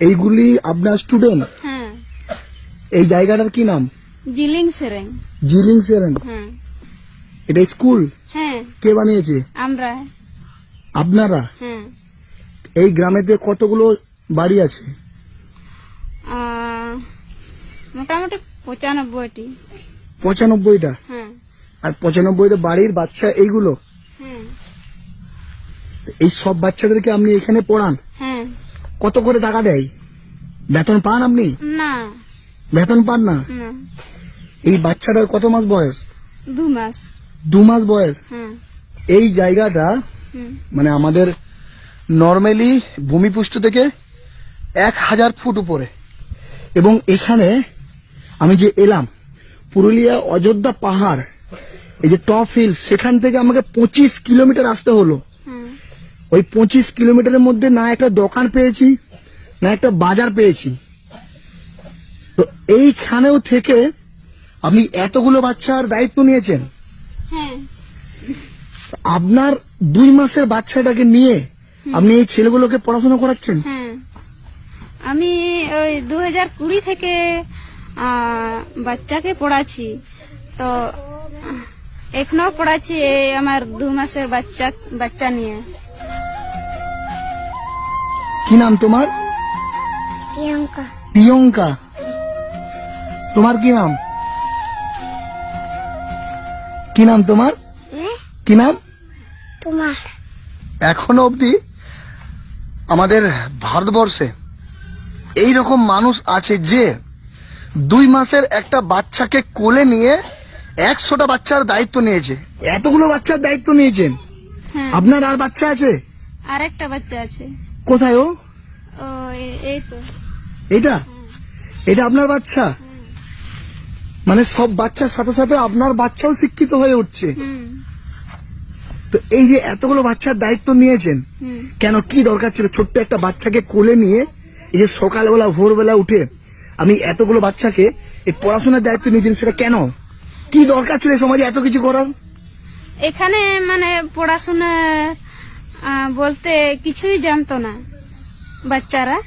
এইগুলি আপনার স্টুডেন্ট হ্যাঁ। এই জায়গাটার কি নাম? জিলিং সেরেং। জিলিং সেরেন হ্যাঁ। এটা স্কুল? হ্যাঁ। কে বানিয়েছে? আমরা। আপনারা? হ্যাঁ। এই গ্রামেতে কতগুলো বাড়ি আছে? আহ, মোটামুটি পঁচানব্বইটি। পঁচানব্বইটা? হ্যাঁ। আর পঁচানব্বইটা বাড়ির বাচ্চা এইগুলো? হ্যাঁ। এই সব বাচ্চাদেরকে আপনি এখানে পড়ান? কত করে টাকা দেয়? বেতন পান আপনি? না। বেতন পান না? এই বাচ্চাটার কত মাস বয়স? দু মাস। দু মাস বয়স? হ্যাঁ। এই জায়গাটা মানে আমাদের নর্মালি ভূমিপুষ্ট থেকে এক হাজার ফুট উপরে। এবং এখানে আমি যে এলাম পুরুলিয়া অযোধ্যা পাহাড় এই যে টপ হিল সেখান থেকে আমাকে পঁচিশ কিলোমিটার আসতে হলো। ওই পঁচিশ কিলোমিটারের মধ্যে না একটা দোকান পেয়েছি না একটা বাজার পেয়েছি। তো এইখানেও থেকে আপনি এতগুলো বাচ্চার দায়িত্ব নিয়েছেন। হ্যাঁ। আপনার দুই মাসের বাচ্চাটাকে নিয়ে আপনি এই ছেলেগুলোকে পড়াশোনা করাচ্ছেন? হ্যাঁ। আমি ওই দু হাজার কুড়ি থেকে বাচ্চাকে পড়াচ্ছি। তো এখনও পড়াচ্ছি এই আমার দু মাসের বাচ্চা বাচ্চা নিয়ে। কি নাম তোমার? প্রিয়াঙ্কা। প্রিয়ঙ্কা। তোমার কি নাম? কি নাম তোমার? কি নাম? তোমার। এখনও অবধি আমাদের ভারতবর্ষে এই রকম মানুষ আছে যে দুই মাসের একটা বাচ্চাকে কোলে নিয়ে একশোটা বাচ্চার দায়িত্ব নিয়েছে। এতগুলো বাচ্চার দায়িত্ব নিয়েছেন? হ্যাঁ। আপনার আর বাচ্চা আছে? আর একটা বাচ্চা আছে। কোথায় ও এই তো। এটা এটা আপনার বাচ্চা? মানে সব বাচ্চার সাথে সাথে আপনার বাচ্চাও শিক্ষিত হয়ে উঠছে। তো এই যে এতগুলো বাচ্চার দায়িত্ব নিয়েছেন কেন কি দরকার ছিল? ছোট্ট একটা বাচ্চাকে কোলে নিয়ে এই যে সকালবেলা ভোরবেলা উঠে আমি এতগুলো বাচ্চাকে এই পড়াশোনার দায়িত্ব নিয়েছেন সেটা কেন? কি দরকার ছিল এই সমাজে এত কিছু করার? এখানে মানে পড়াশোনা বলতে কিছুই জানতো না বাচ্চারা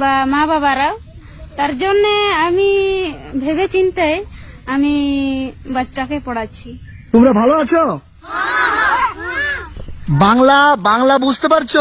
বা মা বাবারাও। তার জন্যে আমি ভেবে চিনতে আমি বাচ্চাকে পড়াচ্ছি। তোমরা ভালো আছো? বাংলা বাংলা বুঝতে পারছ?